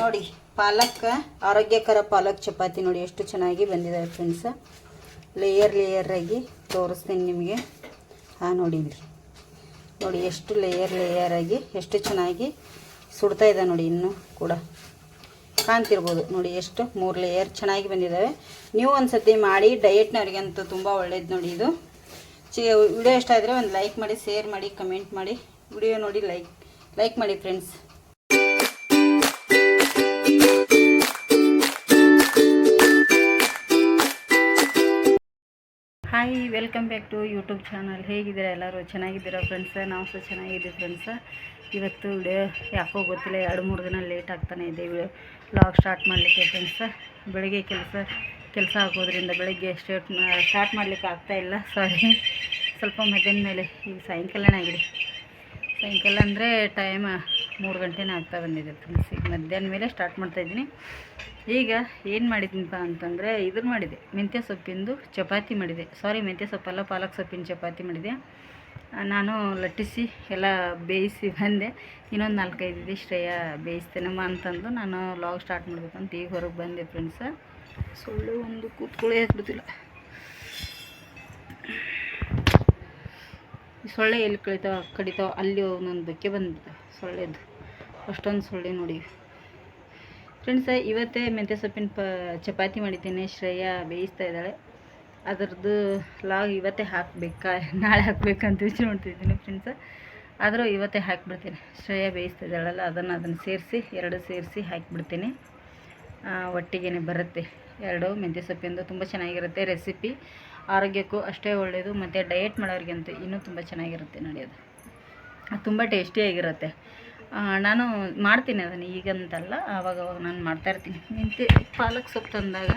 ನೋಡಿ, ಪಾಲಕ್, ಆರೋಗ್ಯಕರ ಪಾಲಕ್ ಚಪಾತಿ ನೋಡಿ ಎಷ್ಟು ಚೆನ್ನಾಗಿ ಬಂದಿದೆ ಫ್ರೆಂಡ್ಸ್ ಲೇಯರ್ ಲೇಯರ್ ಆಗಿ ತೋರಿಸ್ತೀನಿ ನಿಮಗೆ. ಹಾಂ, ನೋಡಿ ನೋಡಿ, ಎಷ್ಟು ಲೇಯರ್ ಲೇಯರ್ ಆಗಿ, ಎಷ್ಟು ಚೆನ್ನಾಗಿ ಸುಡ್ತಾ ಇದೆ ನೋಡಿ ಇನ್ನೂ ಕೂಡ. ಕಾಣ್ತಿರ್ಬೋದು. ನೋಡಿ, ಎಷ್ಟು ಮೂರು ಲೇಯರ್ ಚೆನ್ನಾಗಿ ಬಂದಿದ್ದಾವೆ ನೀವು ಒಂದು ಸತಿ ಮಾಡಿ ಅಂತ ತುಂಬ ಒಳ್ಳೇದು ನೋಡಿ ಇದು. ವಿಡಿಯೋ ಇಷ್ಟ ಆದರೆ ಒಂದು ಲೈಕ್ ಮಾಡಿ ಶೇರ್ ಮಾಡಿ ಕಮೆಂಟ್ ಮಾಡಿ. ವಿಡಿಯೋ ನೋಡಿ ಲೈಕ್ ಲೈಕ್ ಮಾಡಿ friends hi, welcome back to YouTube channel. ಹೇಗಿದ್ದೀರಾ ಎಲ್ಲರೂ? ಚೆನ್ನಾಗಿದ್ದೀರಾ ಫ್ರೆಂಡ್ಸ ನಾವು ಸಹ ಚೆನ್ನಾಗಿದ್ದೀವಿ ಫ್ರೆಂಡ್ಸ ಇವತ್ತು ವಿಡಿಯೋ ಯಾಕೋ ಗೊತ್ತಿಲ್ಲ, ಎರಡು ಮೂರು ದಿನ ಲೇಟ್ ಆಗ್ತಾನೆ ಇದೆ ವ್ಲಾಗ್ ಸ್ಟಾರ್ಟ್ ಮಾಡಲಿಕ್ಕೆ ಫ್ರೆಂಡ್ಸ ಬೆಳಗ್ಗೆ ಕೆಲಸ ಕೆಲಸ ಆಗೋದ್ರಿಂದ ಬೆಳಗ್ಗೆ ಸ್ಟಾರ್ಟ್ ಸ್ಟಾರ್ಟ್ ಮಾಡಲಿಕ್ಕೆ ಇಲ್ಲ. ಸಾರಿ ಸ್ವಲ್ಪ ಮಧ್ಯಾಹ್ನ ಮೇಲೆ, ಈಗ ಸಾಯಂಕಾಲನೇ ಆಗಿದೆ. ಸಾಯಂಕಾಲ ಅಂದರೆ ಟೈಮ್ ಮೂರು ಗಂಟೆನೇ ಆಗ್ತಾ ಬಂದಿದೆ ಫ್ರೆಂಡ್ಸ್ ಈಗ ಮಧ್ಯಾಹ್ನ ಮೇಲೆ ಸ್ಟಾರ್ಟ್ ಮಾಡ್ತಾಯಿದ್ದೀನಿ ಈಗ ಏನು ಮಾಡಿದ್ದೀನಪ್ಪ ಅಂತಂದರೆ ಇದನ್ನು ಮಾಡಿದೆ. ಮೆಂತ್ಯ ಸೊಪ್ಪಿಂದು ಚಪಾತಿ ಮಾಡಿದೆ. ಸಾರಿ ಮೆಂತ್ಯ ಸೊಪ್ಪಲ್ಲ ಪಾಲಕ್ ಸೊಪ್ಪಿನ ಚಪಾತಿ ಮಾಡಿದೆ. ನಾನು ಲಟ್ಟಿಸಿ ಎಲ್ಲ ಬೇಯಿಸಿ ಬಂದೆ. ಇನ್ನೊಂದು ನಾಲ್ಕೈದು ಇದೆ ಶ್ರೇಯ ಬೇಯಿಸ್ತೇನಮ್ಮ ಅಂತಂದು ನಾನು ಲಾಗ್ ಸ್ಟಾರ್ಟ್ ಮಾಡ್ಬೇಕಂತ ಈಗ ಹೊರಗೆ ಬಂದೆ ಫ್ರೆಂಡ್ಸ ಸೊಳ್ಳೆ ಒಂದು ಕೂತ್ಕೊಳ್ಳೆ ಹಾಕ್ಬಿಡ್ತಿಲ್ಲ ಸೊಳ್ಳೆ ಎಲ್ಲಿ ಕಳಿತಾವ ಕಡಿತಾವ ಅಲ್ಲಿ ಒಂದೊಂದು ಬೆಕ್ಕೆ ಬಂದ್ಬಿಡ್ತಾವೆ ಸೊಳ್ಳೆದು. ಅಷ್ಟೊಂದು ಸೊಳ್ಳೆ ನೋಡಿ. ಫ್ರೆಂಡ್ಸ ಇವತ್ತೇ ಮೆಂತ್ಯ ಸೊಪ್ಪಿನ ಪ ಚಪಾತಿ ಮಾಡಿದ್ದೀನಿ. ಶ್ರೇಯಾ ಬೇಯಿಸ್ತಾ ಇದ್ದಾಳೆ. ಅದರದ್ದು ಲಾಗ್ ಇವತ್ತೇ ಹಾಕಬೇಕಾ, ನಾಳೆ ಹಾಕ್ಬೇಕಂತ ಯೋಚನೆ ಮಾಡ್ತಿದ್ದೀನಿ ಫ್ರೆಂಡ್ಸ ಆದರೂ ಇವತ್ತೇ ಹಾಕ್ಬಿಡ್ತೀನಿ. ಶ್ರೇಯಾ ಬೇಯಿಸ್ತಾ ಇದ್ದಾಳಲ್ಲ, ಅದನ್ನು ಅದನ್ನು ಸೇರಿಸಿ, ಎರಡು ಸೇರಿಸಿ ಹಾಕಿಬಿಡ್ತೀನಿ. ಒಟ್ಟಿಗೆ ಬರುತ್ತೆ. ಎರಡು ಮೆಂತ್ಯ ಸೊಪ್ಪಿಂದು ತುಂಬ ಚೆನ್ನಾಗಿರುತ್ತೆ ರೆಸಿಪಿ ಆರೋಗ್ಯಕ್ಕೂ ಅಷ್ಟೇ ಒಳ್ಳೆಯದು ಮತ್ತು ಡಯಟ್ ಮಾಡೋರಿಗಂತೂ ಇನ್ನೂ ತುಂಬ ಚೆನ್ನಾಗಿರುತ್ತೆ ನಡೆಯೋದು. ಅದು ತುಂಬ ಟೇಸ್ಟಿಯಾಗಿರುತ್ತೆ ನಾನು ಮಾಡ್ತೀನಿ ಅದನ್ನು, ಈಗಂತಲ್ಲ ಆವಾಗ ಅವಾಗ ನಾನು ಮಾಡ್ತಾಯಿರ್ತೀನಿ ಮೆಂತ್ಯ ಪಾಲಕ್ ಸೊಪ್ಪು ತಂದಾಗ,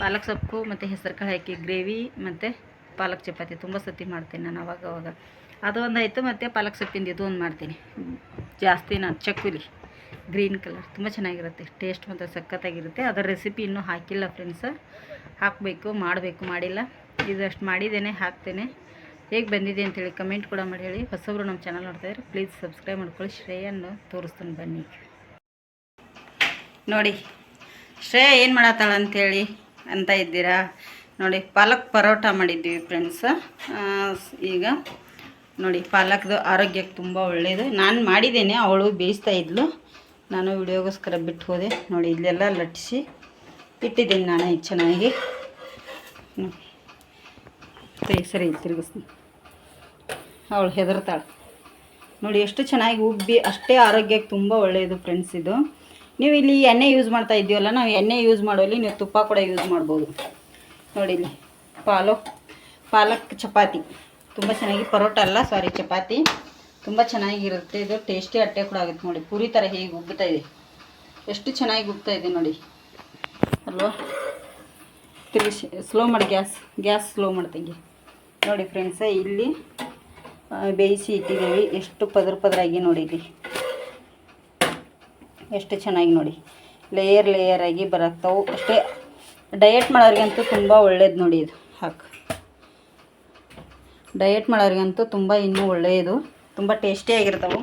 ಪಾಲಕ್ ಸೊಪ್ಪು ಮತ್ತು ಹೆಸರು ಕಾಳು ಹಾಕಿ ಗ್ರೇವಿ ಮತ್ತು ಪಾಲಕ್ ಚಪಾತಿ ತುಂಬ ಸತಿ ಮಾಡ್ತೀನಿ ನಾನು ಅವಾಗ ಅವಾಗ ಅದು ಒಂದಾಯಿತು, ಮತ್ತು ಪಾಲಕ್ ಸೊಪ್ಪಿಂದು ಇದು ಒಂದು ಮಾಡ್ತೀನಿ. ಜಾಸ್ತಿ ನಾನು ಚಕ್ಕುಲಿ ಗ್ರೀನ್ ಕಲರ್, ತುಂಬ ಚೆನ್ನಾಗಿರುತ್ತೆ. ಟೇಸ್ಟ್ ಮತ್ತು ಸಖತ್ತಾಗಿರುತ್ತೆ. ಅದರ ರೆಸಿಪಿ ಇನ್ನೂ ಹಾಕಿಲ್ಲ ಫ್ರೆಂಡ್ಸ ಹಾಕಬೇಕು, ಮಾಡಬೇಕು, ಮಾಡಿಲ್ಲ. ಇದಷ್ಟು ಮಾಡಿದ್ದೇನೆ, ಹಾಕ್ತೇನೆ. ಹೇಗೆ ಬಂದಿದೆ ಅಂತೇಳಿ ಕಮೆಂಟ್ ಕೂಡ ಮಾಡಿ ಹೇಳಿ. ಹೊಸಬ್ರು ನಮ್ಮ ಚಾನಲ್ ನೋಡ್ತಾ ಇದ್ರೆ ಪ್ಲೀಸ್ ಸಬ್ಸ್ಕ್ರೈಬ್ ಮಾಡ್ಕೊಳ್ಳಿ. ಶ್ರೇಯನ್ನು ತೋರಿಸ್ತಾನೆ ಬನ್ನಿ. ನೋಡಿ, ಶ್ರೇಯ ಏನು ಮಾಡತ್ತಾಳ ಅಂಥೇಳಿ ಅಂತ ಇದ್ದೀರಾ? ನೋಡಿ, ಪಾಲಕ್ ಪರೋಟ ಮಾಡಿದ್ದೀವಿ ಫ್ರೆಂಡ್ಸ್ ಈಗ ನೋಡಿ, ಪಾಲಕ್ದು ಆರೋಗ್ಯಕ್ಕೆ ತುಂಬ ಒಳ್ಳೆಯದು ನಾನು ಮಾಡಿದ್ದೇನೆ, ಅವಳು ಬೇಯಿಸ್ತಾ ಇದ್ಲು. ನಾನು ವಿಡಿಯೋಗೋಸ್ಕರ ಬಿಟ್ಟು ಹೋದೆ. ನೋಡಿ, ಇಲ್ಲೆಲ್ಲ ಲಟ್ಟಿಸಿ ಇಟ್ಟಿದ್ದೀನಿ ನಾನು ಚೆನ್ನಾಗಿ. ಸರಿ ಸರಿ, ತಿರುಗಿಸ್ತೀನಿ. ಅವಳು ಹೆದರ್ತಾಳೆ. ನೋಡಿ, ಎಷ್ಟು ಚೆನ್ನಾಗಿ ಉಬ್ಬಿ, ಅಷ್ಟೇ ಆರೋಗ್ಯಕ್ಕೆ ತುಂಬ ಒಳ್ಳೆಯದು ಫ್ರೆಂಡ್ಸ್ ಇದು. ನೀವು ಇಲ್ಲಿ ಎಣ್ಣೆ ಯೂಸ್ ಮಾಡ್ತಾ ಇದ್ದೀವಲ್ಲ, ನಾವು ಎಣ್ಣೆ ಯೂಸ್ ಮಾಡೋಲ್ಲಿ ನೀವು ತುಪ್ಪ ಕೂಡ ಯೂಸ್ ಮಾಡ್ಬೋದು. ನೋಡಿ ಇಲ್ಲಿ ಪಾಲಕ್ ಪಾಲಕ್ ಚಪಾತಿ. ತುಂಬ ಚೆನ್ನಾಗಿ ಪರೋಟ ಅಲ್ಲ ಸಾರಿ ಚಪಾತಿ. ತುಂಬ ಚೆನ್ನಾಗಿರುತ್ತೆ ಇದು ಟೇಸ್ಟಿ ಅಟ್ಟೆ ಕೂಡ ಆಗುತ್ತೆ ನೋಡಿ. ಪೂರಿ ಥರ ಹೇಗೆ ಉಬ್ಬುತ್ತಾ ಇದೆ. ಎಷ್ಟು ಚೆನ್ನಾಗಿ ಉಬ್ತಾ ಇದೆ ನೋಡಿ. ಅಲ್ವಾ? ತಿರುಗಿಸಿ ಸ್ಲೋ ಮಾಡಿ ಗ್ಯಾಸ್ ಗ್ಯಾಸ್ ಸ್ಲೋ ಮಾಡ್ತೀನಿ ನೋಡಿ ಫ್ರೆಂಡ್ಸ ಇಲ್ಲಿ ಬೇಯಿಸಿ ಇಟ್ಟಿದ್ದೀವಿ. ಎಷ್ಟು ಪದರ ಪದರಾಗಿ ನೋಡಿ ಇಲ್ಲಿ. ಎಷ್ಟು ಚೆನ್ನಾಗಿ ನೋಡಿ. ಲೇಯರ್ ಲೇಯರ್ ಆಗಿ ಅಷ್ಟೇ ಡಯಟ್ ಮಾಡೋರಿಗಂತೂ ತುಂಬ ಒಳ್ಳೇದು ನೋಡಿ ಇದು. ಹಾಕಿ. ಡಯಟ್ ಮಾಡೋರಿಗಂತೂ ತುಂಬ ಇನ್ನೂ ಒಳ್ಳೆಯದು ತುಂಬ ಟೇಸ್ಟಿಯಾಗಿರ್ತವೆ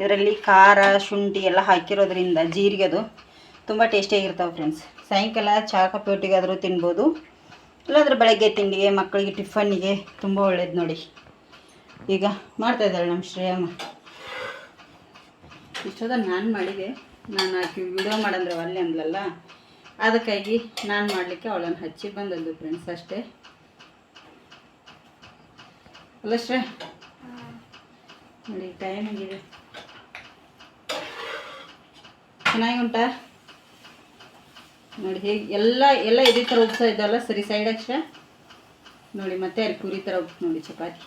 ಇದರಲ್ಲಿ ಖಾರ, ಶುಂಠಿ ಎಲ್ಲ ಹಾಕಿರೋದ್ರಿಂದ ಜೀರಿಗೆದು ತುಂಬ ಟೇಸ್ಟಿಯಾಗಿರ್ತವೆ ಫ್ರೆಂಡ್ಸ್ ಸಾಯಂಕಾಲ ಚಹಾ ಕಾಫಿ ಒಟ್ಟಿಗಾದರೂ ತಿನ್ಬೋದು. ಇಲ್ಲಾಂದ್ರೆ ಬೆಳಗ್ಗೆ ತಿಂಡಿಗೆ, ಮಕ್ಕಳಿಗೆ ಟಿಫನ್ನಿಗೆ ತುಂಬ ಒಳ್ಳೇದು ನೋಡಿ. ಈಗ ಮಾಡ್ತಾ ಇದ್ದಾಳೆ ನಮ್ಮ ಶ್ರೇಯಮ್ಮ. ಇಷ್ಟೋದ ನಾನು ಮಾಡಿದೆ. ನಾನು ಆಕೆ ವಿಡಿಯೋ ಮಾಡಂದ್ರೆ ಒಲ್ಲೆ ಅಂದ್ಲಲ್ಲ, ಅದಕ್ಕಾಗಿ ನಾನು ಮಾಡಲಿಕ್ಕೆ ಅವಳನ್ನು ಹಚ್ಚಿ ಬಂದದ್ದು ಫ್ರೆಂಡ್ಸ್ ಅಷ್ಟೇ. ಅಲ್ಲ ಶ್ರೇ ನೋಡಿ ಟೈಮ್ ಆಗಿದೆ. ಚೆನ್ನಾಗಿ ಉಂಟಾ ನೋಡಿ ಹೇಗೆ ಎಲ್ಲ ಎಲ್ಲ ಇದೇ ಥರ ಉಪ್ಸ ಇದ್ದಲ್ಲ ಸರಿ ಸೈಡ್ ಅಕ್ಷ ನೋಡಿ ಮತ್ತೆ ಅಲ್ಲಿ ಪೂರಿ ಥರ ಉಪ್ಪು ನೋಡಿ ಚಪಾತಿ.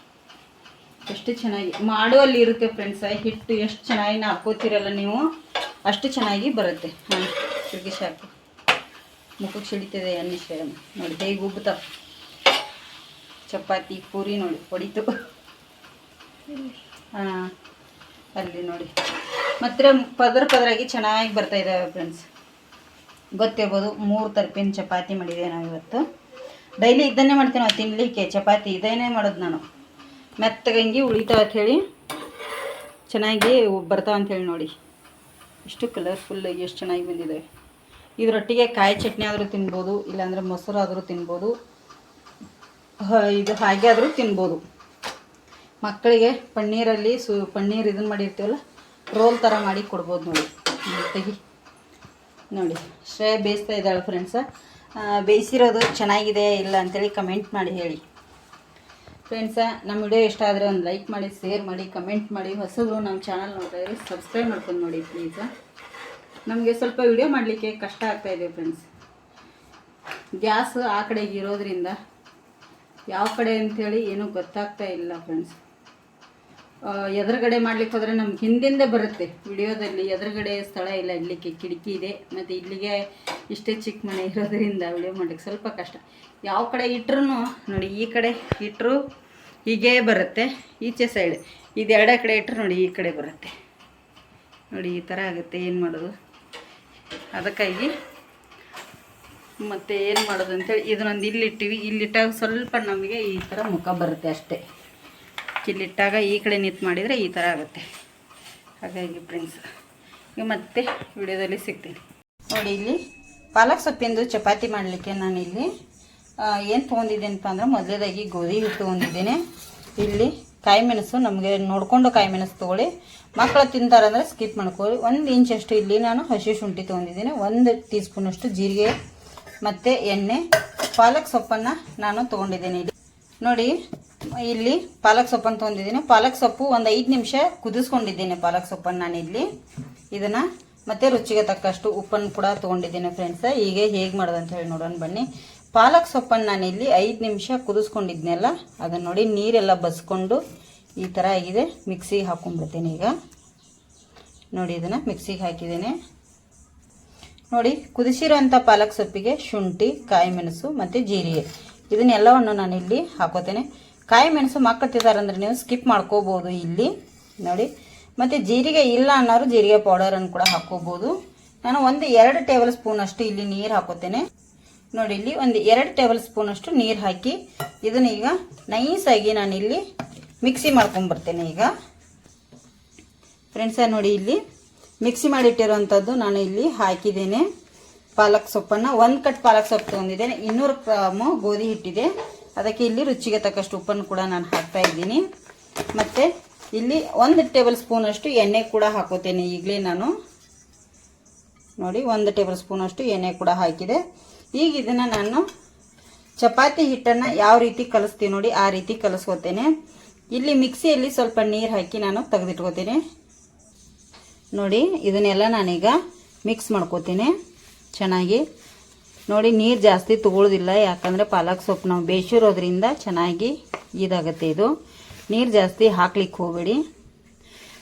ಎಷ್ಟು ಚೆನ್ನಾಗಿ, ಮಾಡುವಲ್ಲಿ ಇರುತ್ತೆ ಫ್ರೆಂಡ್ಸ್ ಹಿಟ್ಟು ಎಷ್ಟು ಚೆನ್ನಾಗಿ ನಾ ಹಾಕೋತಿರಲ್ಲ ನೀವು, ಅಷ್ಟು ಚೆನ್ನಾಗಿ ಬರುತ್ತೆ. ಹಾಂ ಶುಗಿ ಶಾಕು ಮುಖಕ್ಕೆ ಸಿಡಿತದೆ ಶ್ರೇಯಮ್ಮ ನೋಡಿ ಹೇಗೆ ಉಬ್ಬುತ್ತಾವ ಚಪಾತಿ, ಪೂರಿ ನೋಡಿ, ಹೊಡಿತು. ಹಾಂ, ಅಲ್ಲಿ ನೋಡಿ. ಮತ್ತೆ ಪದರ ಪದರಾಗಿ ಚೆನ್ನಾಗಿ ಬರ್ತಾ ಇದ್ದಾವೆ ಫ್ರೆಂಡ್ಸ್ ಗೊತ್ತಿರ್ಬೋದು, ಮೂರು ತರಪಿನ ಚಪಾತಿ ಮಾಡಿದೆ ನಾವು ಇವತ್ತು. ಡೈಲಿ ಇದನ್ನೇ ಮಾಡ್ತೀನಿ ನಾವು ತಿನ್ನಲಿಕ್ಕೆ ಚಪಾತಿ ಇದನ್ನೇ ಮಾಡೋದು ನಾನು. ಮೆತ್ತಗಂಗಿ ಉಳಿತಾವ ಅಂತ ಹೇಳಿ, ಚೆನ್ನಾಗಿ ಬರ್ತಾವ ಅಂಥೇಳಿ ನೋಡಿ. ಇಷ್ಟು ಕಲರ್ಫುಲ್ ಎಷ್ಟು ಚೆನ್ನಾಗಿ ಬಂದಿದೆ. ಇದರೊಟ್ಟಿಗೆ ಕಾಯಿ ಚಟ್ನಿ ಆದರೂ ತಿನ್ಬೋದು, ಇಲ್ಲಾಂದರೆ ಮೊಸರು ಆದರೂ ತಿನ್ಬೋದು. ಇದು ಹಾಗೆ ಆದರೂ ತಿನ್ಬೋದು. ಮಕ್ಕಳಿಗೆ ಪನ್ನೀರಲ್ಲಿ ಸು, ಪನ್ನೀರ್ ಇದನ್ನು ಮಾಡಿರ್ತೀವಲ್ಲ, ರೋಲ್ ಥರ ಮಾಡಿ ಕೊಡ್ಬೋದು ನೋಡಿ. ತೆಗಿ ನೋಡಿ, ಶ್ರೇಯ ಬೇಯಿಸ್ತಾ ಇದ್ದಾಳೆ ಫ್ರೆಂಡ್ಸ ಬೇಯಿಸಿರೋದು ಚೆನ್ನಾಗಿದೆ, ಇಲ್ಲ ಅಂತೇಳಿ ಕಮೆಂಟ್ ಮಾಡಿ ಹೇಳಿ. ಫ್ರೆಂಡ್ಸ ನಮ್ಮ ವಿಡಿಯೋ ಇಷ್ಟ ಆದರೆ ಒಂದು ಲೈಕ್ ಮಾಡಿ ಶೇರ್ ಮಾಡಿ ಕಮೆಂಟ್ ಮಾಡಿ. ಹೊಸದು ನಮ್ಮ ಚಾನಲ್ ನೋಡ್ತಾ ಇದ್ರೆ ಸಬ್ಸ್ಕ್ರೈಬ್ ಮಾಡ್ಕೊಂಡು ನೋಡಿ ಪ್ಲೀಸ ನಮಗೆ ಸ್ವಲ್ಪ ವಿಡಿಯೋ ಮಾಡಲಿಕ್ಕೆ ಕಷ್ಟ ಆಗ್ತಾ ಇದೆ ಫ್ರೆಂಡ್ಸ್ ಗ್ಯಾಸ್ ಆ ಕಡೆಗೆ ಇರೋದ್ರಿಂದ ಯಾವ ಕಡೆ ಅಂಥೇಳಿ ಏನೂ ಗೊತ್ತಾಗ್ತಾ ಇಲ್ಲ ಫ್ರೆಂಡ್ಸ್ ಎದುರುಗಡೆ ಮಾಡ್ಲಿಕ್ಕೆ ಹೋದರೆ ನಮ್ಗೆ ಹಿಂದಿಂದ ಬರುತ್ತೆ ವಿಡಿಯೋದಲ್ಲಿ. ಎದುರುಗಡೆ ಸ್ಥಳ ಇಲ್ಲ, ಇಡ್ಲಿಕ್ಕೆ ಕಿಟಕಿ ಇದೆ. ಮತ್ತು ಇಲ್ಲಿಗೆ ಇಷ್ಟೇ ಚಿಕ್ಕ ಮನೆ ಇರೋದ್ರಿಂದ ವಿಡಿಯೋ ಮಾಡ್ಲಿಕ್ಕೆ ಸ್ವಲ್ಪ ಕಷ್ಟ. ಯಾವ ಕಡೆ ಇಟ್ರು ನೋಡಿ ಈ ಕಡೆ ಇಟ್ಟರು ಹೀಗೆ ಬರುತ್ತೆ. ಈಚೆ ಸೈಡ್ ಇದು ಎರಡೇ ಕಡೆ ಇಟ್ಟರು ನೋಡಿ ಈ ಕಡೆ ಬರುತ್ತೆ. ನೋಡಿ ಈ ಥರ ಆಗುತ್ತೆ. ಏನು ಮಾಡೋದು? ಅದಕ್ಕಾಗಿ ಮತ್ತು ಏನು ಮಾಡೋದು ಅಂತೇಳಿ ಇದನ್ನೊಂದು ಇಲ್ಲಿಟ್ಟಿವಿ. ಇಲ್ಲಿಟ್ಟಾಗ ಸ್ವಲ್ಪ ನಮಗೆ ಈ ಥರ ಮುಖ ಬರುತ್ತೆ ಅಷ್ಟೇ. ಇಲ್ಲಿಟ್ಟಾಗ ಈ ಕಡೆ ನಿಂತು ಮಾಡಿದರೆ ಈ ಥರ ಆಗುತ್ತೆ. ಹಾಗಾಗಿ ಫ್ರೆಂಡ್ಸ್ ಈಗ ಮತ್ತೆ ವಿಡಿಯೋದಲ್ಲಿ ಸಿಗ್ತೀನಿ. ನೋಡಿ ಇಲ್ಲಿ ಪಾಲಕ್ ಸೊಪ್ಪಿಂದು ಚಪಾತಿ ಮಾಡಲಿಕ್ಕೆ ನಾನಿಲ್ಲಿ ಏನು ತೊಗೊಂಡಿದ್ದೇನಪ್ಪ ಅಂದ್ರೆ ಮೊದಲೇದಾಗಿ ಗೋಧಿ ಹಿಟ್ಟು ತೊಗೊಂಡಿದ್ದೀನಿ. ಇಲ್ಲಿ ಕಾಯಿ ಮೆಣಸು ನಮಗೆ ನೋಡಿಕೊಂಡು ಕಾಯಿ ಮೆಣಸು ತೊಗೊಳ್ಳಿ ಮಕ್ಕಳು ತಿಂತಾರಂದ್ರೆ ಸ್ಕಿಪ್ ಮಾಡ್ಕೊಳ್ಳಿ. ಒಂದು ಇಂಚಷ್ಟು ಇಲ್ಲಿ ನಾನು ಹಸಿ ಶುಂಠಿ ತೊಗೊಂಡಿದ್ದೀನಿ. ಒಂದು ಟೀ ಸ್ಪೂನಷ್ಟು ಜೀರಿಗೆ ಮತ್ತು ಎಣ್ಣೆ, ಪಾಲಕ್ ಸೊಪ್ಪನ್ನು ನಾನು ತೊಗೊಂಡಿದ್ದೀನಿ ಇಲ್ಲಿ. ನೋಡಿ ಇಲ್ಲಿ ಪಾಲಕ್ ಸೊಪ್ಪನ್ನು ತೊಗೊಂಡಿದ್ದೀನಿ. ಪಾಲಕ್ ಸೊಪ್ಪು ಒಂದು ಐದು ನಿಮಿಷ ಕುದಿಸ್ಕೊಂಡಿದ್ದೀನಿ ಪಾಲಕ್ ಸೊಪ್ಪನ್ನು ನಾನು ಇಲ್ಲಿ. ಇದನ್ನು ಮತ್ತೆ ರುಚಿಗೆ ತಕ್ಕಷ್ಟು ಉಪ್ಪನ್ನು ಕೂಡ ತೊಗೊಂಡಿದ್ದೀನಿ ಫ್ರೆಂಡ್ಸ್ ಹೀಗೆ ಹೇಗೆ ಮಾಡೋದು ಅಂತ ಹೇಳಿ ನೋಡೋಣ ಬನ್ನಿ. ಪಾಲಕ್ ಸೊಪ್ಪನ್ನು ನಾನು ಇಲ್ಲಿ ಐದು ನಿಮಿಷ ಕುದಿಸ್ಕೊಂಡಿದ್ನಲ್ಲ, ಅದನ್ನು ನೋಡಿ ನೀರೆಲ್ಲ ಬಸ್ಕೊಂಡು ಈ ಥರ ಆಗಿದೆ. ಮಿಕ್ಸಿಗೆ ಹಾಕೊಂಡ್ಬಿಡ್ತೀನಿ ಈಗ. ನೋಡಿ ಇದನ್ನು ಮಿಕ್ಸಿಗೆ ಹಾಕಿದ್ದೀನಿ. ನೋಡಿ, ಕುದಿಸಿರೋಂಥ ಪಾಲಕ್ ಸೊಪ್ಪಿಗೆ ಶುಂಠಿ, ಕಾಯಿ ಮೆಣಸು ಮತ್ತು ಜೀರಿಗೆ. ಇದನ್ನೆಲ್ಲವನ್ನು ನಾನು ಇಲ್ಲಿ ಹಾಕೋತೇನೆ. ಕಾಯಿ ಮೆಣಸು ಅಂದ್ರೆ ನೀವು ಸ್ಕಿಪ್ ಮಾಡ್ಕೋಬೋದು ಇಲ್ಲಿ. ನೋಡಿ. ಮತ್ತು ಜೀರಿಗೆ ಇಲ್ಲ ಅನ್ನೋರು ಜೀರಿಗೆ ಪೌಡರನ್ನು ಕೂಡ ಹಾಕ್ಕೋಬೋದು. ನಾನು ಒಂದು ಎರಡು ಟೇಬಲ್ ಸ್ಪೂನ್ ಅಷ್ಟು ಇಲ್ಲಿ ನೀರು ಹಾಕೋತೇನೆ ನೋಡಿ, ಇಲ್ಲಿ ಒಂದು ಎರಡು ಟೇಬಲ್ ಸ್ಪೂನ್ ಅಷ್ಟು ನೀರು ಹಾಕಿ ಇದನ್ನ ಈಗ ನೈಸಾಗಿ ನಾನು ಇಲ್ಲಿ ಮಿಕ್ಸಿ ಮಾಡ್ಕೊಂಬರ್ತೇನೆ ಈಗ. ಫ್ರೆಂಡ್ಸ ನೋಡಿ ಇಲ್ಲಿ ಮಿಕ್ಸಿ ಮಾಡಿಟ್ಟಿರೋವಂಥದ್ದು ನಾನು ಇಲ್ಲಿ ಹಾಕಿದ್ದೇನೆ. ಪಾಲಕ್ ಸೊಪ್ಪನ್ನು ಒಂದು ಕಟ್ ಪಾಲಕ್ ಸೊಪ್ಪು ತೊಗೊಂಡಿದ್ದೇನೆ. ಇನ್ನೂರು ಗ್ರಾಮು ಗೋಧಿ ಹಿಟ್ಟಿದೆ. ಅದಕ್ಕೆ ಇಲ್ಲಿ ರುಚಿಗೆ ತಕ್ಕಷ್ಟು ಉಪ್ಪನ್ನು ಕೂಡ ನಾನು ಹಾಕ್ತಾ ಇದ್ದೀನಿ. ಮತ್ತು ಇಲ್ಲಿ ಒಂದು ಟೇಬಲ್ ಸ್ಪೂನಷ್ಟು ಎಣ್ಣೆ ಕೂಡ ಹಾಕೋತೇನೆ ಈಗಲೇ ನಾನು. ನೋಡಿ, ಒಂದು ಟೇಬಲ್ ಸ್ಪೂನಷ್ಟು ಎಣ್ಣೆ ಕೂಡ ಹಾಕಿದೆ. ಈಗ ಇದನ್ನು ನಾನು ಚಪಾತಿ ಹಿಟ್ಟನ್ನು ಯಾವ ರೀತಿ ಕಲಿಸ್ತೀನಿ ನೋಡಿ, ಆ ರೀತಿ ಕಲಿಸ್ಕೋತೇನೆ. ಇಲ್ಲಿ ಮಿಕ್ಸಿಯಲ್ಲಿ ಸ್ವಲ್ಪ ನೀರು ಹಾಕಿ ನಾನು ತೆಗೆದಿಟ್ಕೋತೇನೆ. ನೋಡಿ, ಇದನ್ನೆಲ್ಲ ನಾನೀಗ ಮಿಕ್ಸ್ ಮಾಡ್ಕೋತೀನಿ. ಚೆನ್ನಾಗಿ ನೋಡಿ, ನೀರು ಜಾಸ್ತಿ ತಗೊಳ್ಳೋದಿಲ್ಲ ಯಾಕಂದರೆ ಪಾಲಕ್ ಸೊಪ್ಪು ನಾವು ಬೇಯಿಸಿರೋದ್ರಿಂದ ಚೆನ್ನಾಗಿ ಇದಾಗುತ್ತೆ ಇದು. ನೀರು ಜಾಸ್ತಿ ಹಾಕ್ಲಿಕ್ಕೆ ಹೋಗಬೇಡಿ.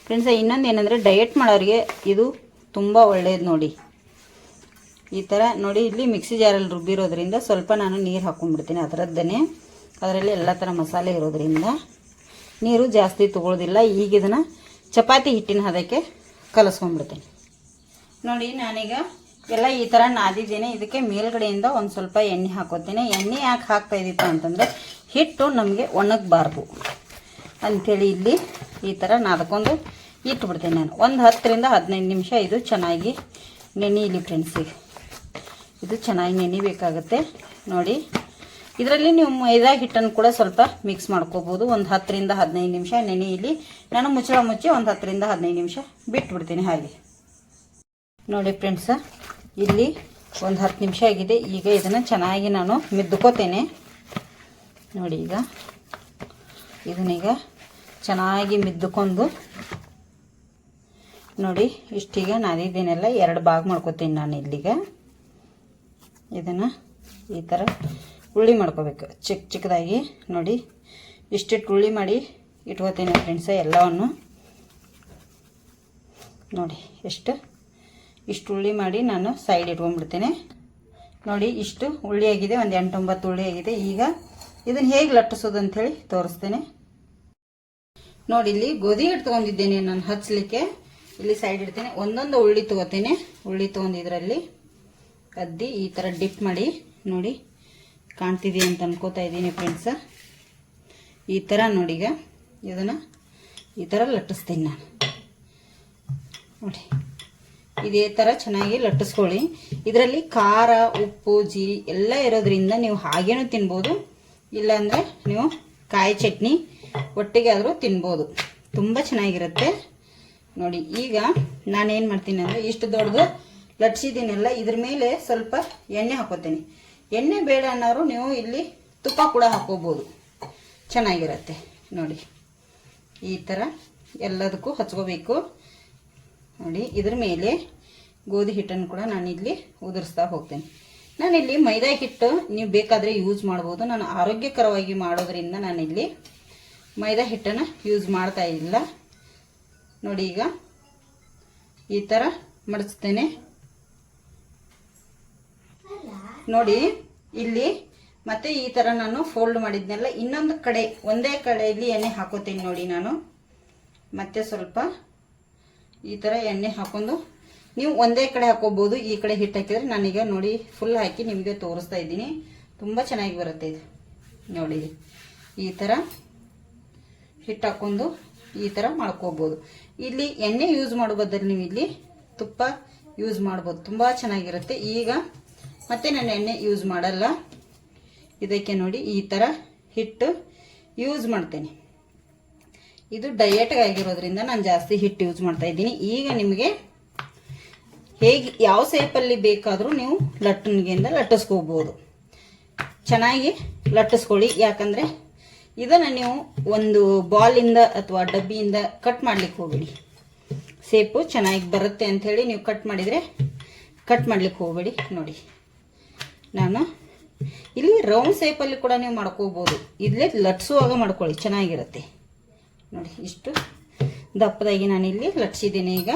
ಫ್ರೆಂಡ್ಸ ಇನ್ನೊಂದು ಏನಂದರೆ ಡಯಟ್ ಮಾಡೋರಿಗೆ ಇದು ತುಂಬ ಒಳ್ಳೆಯದು ನೋಡಿ. ಈ ಥರ ನೋಡಿ, ಇಲ್ಲಿ ಮಿಕ್ಸಿ ಜಾರಲ್ಲಿ ರುಬ್ಬಿರೋದ್ರಿಂದ ಸ್ವಲ್ಪ ನಾನು ನೀರು ಹಾಕ್ಕೊಂಡ್ಬಿಡ್ತೀನಿ ಅದರದ್ದೇ ಅದರಲ್ಲಿ ಎಲ್ಲ ಥರ ಮಸಾಲೆ ಇರೋದ್ರಿಂದ ನೀರು ಜಾಸ್ತಿ ತಗೊಳ್ಳೋದಿಲ್ಲ ಈಗ ಇದನ್ನು ಚಪಾತಿ ಹಿಟ್ಟಿನ ಹದಕ್ಕೆ ಕಲಸ್ಕೊಂಡ್ಬಿಡ್ತೀನಿ. ನೋಡಿ, ನಾನೀಗ ಎಲ್ಲ ಈ ಥರ ನಾದಿದ್ದೀನಿ. ಇದಕ್ಕೆ ಮೇಲ್ಗಡೆಯಿಂದ ಒಂದು ಸ್ವಲ್ಪ ಎಣ್ಣೆ ಹಾಕೋತೀನಿ. ಎಣ್ಣೆ ಯಾಕೆ ಹಾಕ್ತಾ ಇದ್ದೀಪ ಅಂತಂದರೆ ಹಿಟ್ಟು ನಮಗೆ ಒಣಗಬಾರ್ದು ಅಂಥೇಳಿ ಇಲ್ಲಿ ಈ ಥರ ನಾದ್ಕೊಂಡು ಇಟ್ಬಿಡ್ತೀನಿ ನಾನು. ಒಂದು ಹತ್ತರಿಂದ ಹದಿನೈದು ನಿಮಿಷ ಇದು ಚೆನ್ನಾಗಿ ನೆನೆಯಲಿ ಫ್ರೆಂಡ್ಸಿಗೆ ಇದು ಚೆನ್ನಾಗಿ ನೆನಿಬೇಕಾಗುತ್ತೆ ನೋಡಿ, ಇದರಲ್ಲಿ ನೀವು ಮೈದಾ ಹಿಟ್ಟನ್ನು ಕೂಡ ಸ್ವಲ್ಪ ಮಿಕ್ಸ್ ಮಾಡ್ಕೋಬೋದು. ಒಂದು ಹತ್ತರಿಂದ ಹದಿನೈದು ನಿಮಿಷ ನೆನೆಯಲಿ ನಾನು ಮುಚ್ಚಳ ಮುಚ್ಚಿ ಒಂದು ಹತ್ತರಿಂದ ಹದಿನೈದು ನಿಮಿಷ ಬಿಟ್ಬಿಡ್ತೀನಿ ಹಾಗೆ. ನೋಡಿ ಫ್ರೆಂಡ್ಸ ಇಲ್ಲಿ ಒಂದು ಹತ್ತು ನಿಮಿಷ ಆಗಿದೆ. ಈಗ ಇದನ್ನು ಚೆನ್ನಾಗಿ ನಾನು ಮಿದ್ದುಕೋತೇನೆ. ನೋಡಿ ಈಗ. ಇದನ್ನೀಗ ಚೆನ್ನಾಗಿ ಮಿದ್ದುಕೊಂಡು ನೋಡಿ, ಇಷ್ಟೀಗ ನಾನಿದ್ದೀನೆಲ್ಲ ಎರಡು ಭಾಗ ಮಾಡ್ಕೋತೀನಿ ನಾನು ಇಲ್ಲಿಗೆ. ಇದನ್ನು ಈ ಥರ ಉಳ್ಳಿ ಮಾಡ್ಕೋಬೇಕು. ಚಿಕ್ಕ ಚಿಕ್ಕದಾಗಿ. ನೋಡಿ, ಇಷ್ಟಿಟ್ಟು ಉಳ್ಳಿ ಮಾಡಿ ಇಟ್ಕೋತೀನಿ ಫ್ರೆಂಡ್ಸ ಎಲ್ಲವನ್ನು. ನೋಡಿ, ಎಷ್ಟು ಇಷ್ಟು ಉಳ್ಳಿ ಮಾಡಿ ನಾನು ಸೈಡ್ ಇಟ್ಕೊಂಡ್ಬಿಡ್ತೇನೆ. ನೋಡಿ ಇಷ್ಟು ಉಳ್ಳಿ ಆಗಿದೆ, ಒಂದು ಎಂಟೊಂಬತ್ತು ಉಳ್ಳಿ ಆಗಿದೆ. ಈಗ ಇದನ್ನು ಹೇಗೆ ಲಟ್ಟಿಸೋದು ಅಂಥೇಳಿ ತೋರಿಸ್ತೇನೆ. ನೋಡಿ ಇಲ್ಲಿ ಗೋಧಿ ಹಿಟ್ಟು ತೊಗೊಂಡಿದ್ದೇನೆ ನಾನು ಹಚ್ಚಲಿಕ್ಕೆ ಇಲ್ಲಿ ಸೈಡ್ ಇಡ್ತೇನೆ. ಒಂದೊಂದು ಉಳ್ಳಿ ತೊಗೋತೇನೆ. ಉಳ್ಳಿ ತೊಗೊಂಡಿದ್ರಲ್ಲಿ ಕದ್ದಿ ಈ ಥರ ಡಿಪ್ ಮಾಡಿ. ನೋಡಿ ಕಾಣ್ತಿದೆ ಅಂತ ಅನ್ಕೋತಾ ಇದ್ದೀನಿ ಫ್ರೆಂಡ್ಸ ಈ ಥರ ನೋಡಿ ಈಗ ಇದನ್ನು ಈ ಥರ ಲಟ್ಟಿಸ್ತೀನಿ ನಾನು. ನೋಡಿ. ಇದೇ ಥರ ಚೆನ್ನಾಗಿ ಲಟ್ಟಿಸ್ಕೊಳ್ಳಿ. ಇದರಲ್ಲಿ ಖಾರ, ಉಪ್ಪು ಜೀರಿ ಎಲ್ಲ ಇರೋದ್ರಿಂದ ನೀವು ಹಾಗೇನೂ ತಿನ್ಬೋದು. ಇಲ್ಲಾಂದರೆ ನೀವು ಕಾಯಿ ಚಟ್ನಿ ಒಟ್ಟಿಗೆ ಆದರೂ ತಿನ್ಬೋದು. ತುಂಬ ಚೆನ್ನಾಗಿರುತ್ತೆ. ನೋಡಿ, ಈಗ ನಾನೇನು ಮಾಡ್ತೀನಿ ಅಂದರೆ ಇಷ್ಟು ದೊಡ್ಡದು ಲಟ್ಸಿದ್ದೀನಲ್ಲ ಇದ್ರ ಮೇಲೆ ಸ್ವಲ್ಪ ಎಣ್ಣೆ ಹಾಕೋತೀನಿ. ಎಣ್ಣೆ ಬೇಡ ಅನ್ನೋರು ನೀವು ಇಲ್ಲಿ ತುಪ್ಪ ಕೂಡ ಹಾಕೋಬೋದು. ಚೆನ್ನಾಗಿರುತ್ತೆ. ನೋಡಿ, ಈ ಥರ ಎಲ್ಲದಕ್ಕೂ ಹಚ್ಕೋಬೇಕು. ನೋಡಿ, ಇದ್ರ ಮೇಲೆ ಗೋಧಿ ಹಿಟ್ಟನ್ನು ಕೂಡ ನಾನು ಇಲ್ಲಿ ಉದುರಿಸ್ತಾ ಹೋಗ್ತೇನೆ. ನಾನಿಲ್ಲಿ ಮೈದಾ ಹಿಟ್ಟು ನೀವು ಬೇಕಾದರೆ ಯೂಸ್ ಮಾಡ್ಬೋದು. ನಾನು ಆರೋಗ್ಯಕರವಾಗಿ ಮಾಡೋದ್ರಿಂದ ನಾನಿಲ್ಲಿ ಮೈದಾ ಹಿಟ್ಟನ್ನು ಯೂಸ್ ಮಾಡ್ತಾ ಇಲ್ಲ. ನೋಡಿ ಈಗ ಈ ಥರ ಮಡಿಸ್ತೇನೆ ನೋಡಿ, ಇಲ್ಲಿ ಮತ್ತೆ ಈ ಥರ ನಾನು ಫೋಲ್ಡ್ ಮಾಡಿದ್ನೆಲ್ಲ, ಇನ್ನೊಂದು ಕಡೆ, ಒಂದೇ ಕಡೆಯಲ್ಲಿ ಎಣ್ಣೆ ಹಾಕೋತೀನಿ ನೋಡಿ ನಾನು. ಮತ್ತೆ ಸ್ವಲ್ಪ ಈ ಥರ ಎಣ್ಣೆ ಹಾಕೊಂಡು ನೀವು ಒಂದೇ ಕಡೆ ಹಾಕೋಬೋದು ಈ ಕಡೆ ಹಿಟ್ಟು ಹಾಕಿದರೆ ನಾನೀಗ ನೋಡಿ ಫುಲ್ ಹಾಕಿ ನಿಮಗೆ ತೋರಿಸ್ತಾ ಇದ್ದೀನಿ. ತುಂಬ ಚೆನ್ನಾಗಿ ಬರುತ್ತೆ ಇದು. ನೋಡಿ ಈ ಥರ ಹಿಟ್ಟು ಹಾಕೊಂಡು ಈ ಥರ ಮಾಡ್ಕೋಬೋದು ಇಲ್ಲಿ ಎಣ್ಣೆ ಯೂಸ್ ಮಾಡೋ ಬದಲು ನೀವು ಇಲ್ಲಿ ತುಪ್ಪ ಯೂಸ್ ಮಾಡ್ಬೋದು. ತುಂಬ ಚೆನ್ನಾಗಿರುತ್ತೆ. ಈಗ ಮತ್ತೆ ನಾನು ಎಣ್ಣೆ ಯೂಸ್ ಮಾಡಲ್ಲ. ಇದಕ್ಕೆ ನೋಡಿ ಈ ಥರ ಹಿಟ್ಟು ಯೂಸ್ ಮಾಡ್ತೇನೆ. ಇದು ಡಯಟ್ ಆಗಿರೋದ್ರಿಂದ ನಾನು ಜಾಸ್ತಿ ಹಿಟ್ಟು ಯೂಸ್ ಮಾಡ್ತಾ ಇದ್ದೀನಿ. ಈಗ ನಿಮಗೆ ಹೇಗೆ, ಯಾವ ಸೇಪಲ್ಲಿ ಬೇಕಾದರೂ ನೀವು ಲಟ್ಟಣಿಗೆಯಿಂದ ಲಟ್ಟಿಸ್ಕೋಬೋದು. ಚೆನ್ನಾಗಿ ಲಟ್ಟಿಸ್ಕೊಳ್ಳಿ. ಯಾಕಂದರೆ ಇದನ್ನು ನೀವು ಒಂದು ಬಾಲಿಂದ ಅಥವಾ ಡಬ್ಬಿಯಿಂದ ಕಟ್ ಮಾಡ್ಲಿಕ್ಕೆ ಹೋಗಬೇಡಿ. ಸೇಪು ಚೆನ್ನಾಗಿ ಬರುತ್ತೆ ಅಂಥೇಳಿ ನೀವು ಕಟ್ ಮಾಡಿದರೆ ಕಟ್ ಮಾಡ್ಲಿಕ್ಕೆ ಹೋಗಬೇಡಿ. ನೋಡಿ, ನಾನು ಇಲ್ಲಿ ರೌಂಡ್ ಸೇಪಲ್ಲಿ ಕೂಡ ನೀವು ಮಾಡ್ಕೋಬೋದು. ಇಲ್ಲೇ ಲಟ್ಸುವಾಗ ಮಾಡ್ಕೊಳ್ಳಿ. ಚೆನ್ನಾಗಿರುತ್ತೆ. ನೋಡಿ, ಇಷ್ಟು. ದಪ್ಪದಾಗಿ ನಾನು ಇಲ್ಲಿ ಲಟ್ಸಿದ್ದೀನಿ ಈಗ.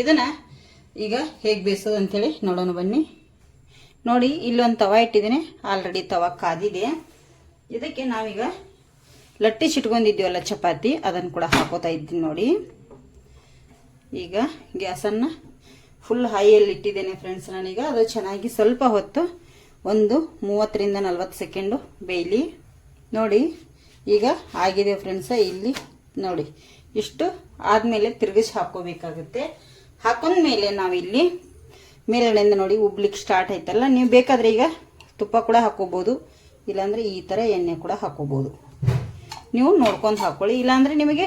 ಇದನ್ನು ಈಗ ಹೇಗೆ ಬೇಯಿಸೋದು ಅಂಥೇಳಿ ನೋಡೋಣ ಬನ್ನಿ. ನೋಡಿ, ಇಲ್ಲೊಂದು ತವ ಇಟ್ಟಿದ್ದೀನಿ. ಆಲ್ರೆಡಿ ತವ ಕಾದಿದೆ. ಇದಕ್ಕೆ ನಾವೀಗ ಲಟ್ಟಿಸಿಟ್ಕೊಂಡಿದ್ದೀವಲ್ಲ ಚಪಾತಿ, ಅದನ್ನು ಕೂಡ ಹಾಕೋತಾ ಇದ್ದೀನಿ ನೋಡಿ. ಈಗ ಗ್ಯಾಸನ್ನು ಫುಲ್ ಹೈಯಲ್ಲಿ ಇಟ್ಟಿದ್ದೇನೆ ಫ್ರೆಂಡ್ಸ್ ನಾನೀಗ. ಅದು ಚೆನ್ನಾಗಿ ಸ್ವಲ್ಪ ಹೊತ್ತು ಒಂದು ಮೂವತ್ತರಿಂದ ನಲ್ವತ್ತು ಸೆಕೆಂಡು ಬೇಯಲಿ. ನೋಡಿ, ಈಗ ಆಗಿದೆ ಫ್ರೆಂಡ್ಸ ಇಲ್ಲಿ ನೋಡಿ, ಇಷ್ಟು ಆದಮೇಲೆ ತಿರುಗಿಸಿ ಹಾಕೋಬೇಕಾಗುತ್ತೆ ಹಾಕೊಂಡ್ಮೇಲೆ ನಾವಿಲ್ಲಿ ಮೇಲ್ಗಡೆಯಿಂದ ನೋಡಿ ಉಬ್ಲಿಕ್ಕೆ ಸ್ಟಾರ್ಟ್ ಆಯ್ತಲ್ಲ, ನೀವು ಬೇಕಾದರೆ ಈಗ ತುಪ್ಪ ಕೂಡ ಹಾಕೋಬೋದು ಇಲ್ಲಾಂದರೆ ಈ ಥರ ಎಣ್ಣೆ ಕೂಡ ಹಾಕೋಬೋದು ನೀವು ನೋಡ್ಕೊಂಡು ಹಾಕ್ಕೊಳ್ಳಿ ಇಲ್ಲಾಂದರೆ ನಿಮಗೆ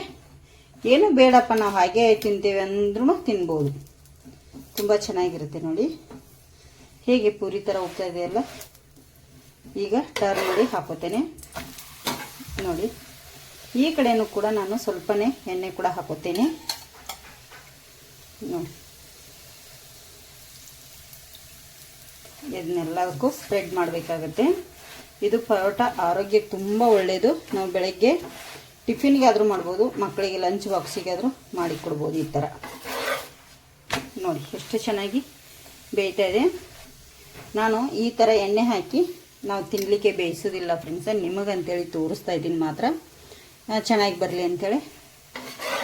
ಏನು ಬೇಡಪ್ಪ, ನಾವು ಹಾಗೆ ತಿಂತೇವೆ ಅಂದ್ರೂ ತಿನ್ಬೋದು. ತುಂಬ ಚೆನ್ನಾಗಿರುತ್ತೆ ನೋಡಿ. ಹೇಗೆ ಪೂರಿ ಥರ ಹೋಗ್ತಾ ಇದೆಯಲ್ಲ, ಈಗ ಟರ್ನ್ ಮಾಡಿ ಹಾಕೋತೇನೆ. ನೋಡಿ. ಈ ಕಡೆನೂ ಕೂಡ ನಾನು ಸ್ವಲ್ಪನೇ ಎಣ್ಣೆ ಕೂಡ ಹಾಕೋತೀನಿ. ನೋಡಿ ಇದನ್ನೆಲ್ಲದಕ್ಕೂ ಸ್ಪ್ರೆಡ್ ಮಾಡಬೇಕಾಗತ್ತೆ. ಇದು ಪರೋಟ ಆರೋಗ್ಯಕ್ಕೆ ತುಂಬ ಒಳ್ಳೆಯದು ನಾವು ಬೆಳಗ್ಗೆ ಟಿಫಿನ್ಗೆ ಆದರೂ ಮಾಡ್ಬೋದು, ಮಕ್ಕಳಿಗೆ ಲಂಚ್ ಬಾಕ್ಸಿಗೆ ಆದರೂ ಮಾಡಿ ಕೊಡ್ಬೋದು ಈ ಥರ ನೋಡಿ, ಎಷ್ಟು ಚೆನ್ನಾಗಿ ಬೇಯ್ತಾ ಇದೆ. ನಾನು ಈ ಥರ ಎಣ್ಣೆ ಹಾಕಿ ನಾವು ತಿನ್ನಲಿಕ್ಕೆ ಬೇಯಿಸೋದಿಲ್ಲ ಫ್ರೆಂಡ್ಸ ನಿಮಗಂತೇಳಿ ತೋರಿಸ್ತಾ ಇದ್ದೀನಿ ಮಾತ್ರ. ಚೆನ್ನಾಗಿ ಬರಲಿ ಅಂಥೇಳಿ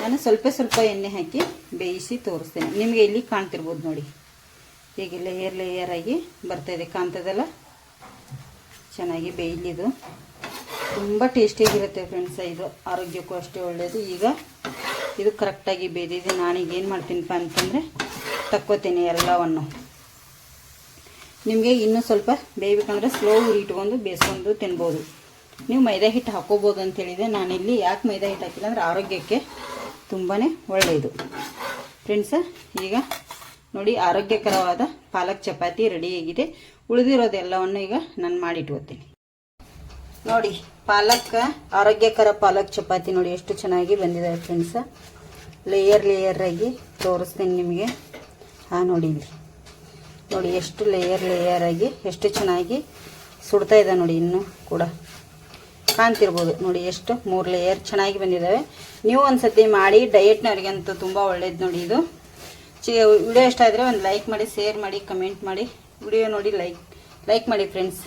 ನಾನು ಸ್ವಲ್ಪ ಸ್ವಲ್ಪ ಎಣ್ಣೆ ಹಾಕಿ ಬೇಯಿಸಿ ತೋರಿಸ್ತೇನೆ. ನಿಮಗೆ ಇಲ್ಲಿ ಕಾಣ್ತಿರ್ಬೋದು ನೋಡಿ. ಹೀಗೆ ಲೇಯರ್ ಲೇಯರ್ ಆಗಿ ಬರ್ತಾಯಿದೆ ಕಾಣ್ತದಲ್ಲ? ಚೆನ್ನಾಗಿ ಬೇಯಲಿದು. ತುಂಬ ಟೇಸ್ಟಿಯಾಗಿರುತ್ತೆ ಫ್ರೆಂಡ್ಸ ಇದು. ಆರೋಗ್ಯಕ್ಕೂ ಅಷ್ಟೇ ಒಳ್ಳೆಯದು ಈಗ ಇದು ಕರೆಕ್ಟಾಗಿ ಬೇಯ್ದಿದೆ. ನಾನೀಗ ಏನು ಮಾಡ್ತೀನಪ್ಪ ಅಂತಂದರೆ ತಕ್ಕೋತೀನಿ ಎಲ್ಲವನ್ನು. ನಿಮಗೆ ಇನ್ನೂ ಸ್ವಲ್ಪ ಬೇಯಬೇಕಂದ್ರೆ ಸ್ಲೋ ಉರಿ ಇಟ್ಕೊಂಡು ಬೇಯಿಸ್ಕೊಂಡು ತಿನ್ಬೋದು. ನೀವು ಮೈದಾ ಹಿಟ್ಟು ಹಾಕೋಬೋದು ಅಂತ ಹೇಳಿದೆ ನಾನಿಲ್ಲಿ ಯಾಕೆ ಮೈದಾ ಹಿಟ್ಟು ಹಾಕಿಲ್ಲ ಅಂದರೆ ಆರೋಗ್ಯಕ್ಕೆ ತುಂಬಾ ಒಳ್ಳೆಯದು. ಫ್ರೆಂಡ್ಸ ಈಗ ನೋಡಿ ಆರೋಗ್ಯಕರವಾದ ಪಾಲಕ್ ಚಪಾತಿ ರೆಡಿಯಾಗಿದೆ ಉಳಿದಿರೋದೆಲ್ಲವನ್ನು ಈಗ ನಾನು ಮಾಡಿಟ್ಕೋತೀನಿ. ನೋಡಿ, ಪಾಲಕ್, ಆರೋಗ್ಯಕರ ಪಾಲಕ್ ಚಪಾತಿ ನೋಡಿ ಎಷ್ಟು ಚೆನ್ನಾಗಿ ಬಂದಿದೆ ಫ್ರೆಂಡ್ಸ ಲೇಯರ್ ಲೇಯರ್ ಆಗಿ ತೋರಿಸ್ತೀನಿ ನಿಮಗೆ. ಹಾಂ, ನೋಡಿ ನೋಡಿ, ಎಷ್ಟು ಲೇಯರ್ ಲೇಯರ್ ಆಗಿ, ಎಷ್ಟು ಚೆನ್ನಾಗಿ ಸುಡ್ತಾ ಇದೆ ನೋಡಿ ಇನ್ನೂ ಕೂಡ. ಕಾಣ್ತಿರ್ಬೋದು ನೋಡಿ, ಎಷ್ಟು? ಮೂರು ಲೇಯರ್ ಚೆನ್ನಾಗಿ ಬಂದಿದ್ದಾವೆ ನೀವು ಒಂದ್ಸತಿ ಮಾಡಿ ಡಯಟ್ನವ್ರಿಗಂತೂ ತುಂಬ ಒಳ್ಳೇದು ನೋಡಿ ಇದು. ಚಿ, ವಿಡಿಯೋ ಇಷ್ಟ ಆದರೆ ಒಂದು ಲೈಕ್ ಮಾಡಿ ಶೇರ್ ಮಾಡಿ ಕಮೆಂಟ್ ಮಾಡಿ. ವಿಡಿಯೋ ನೋಡಿ ಲೈಕ್ ಲೈಕ್ ಮಾಡಿ ಫ್ರೆಂಡ್ಸ್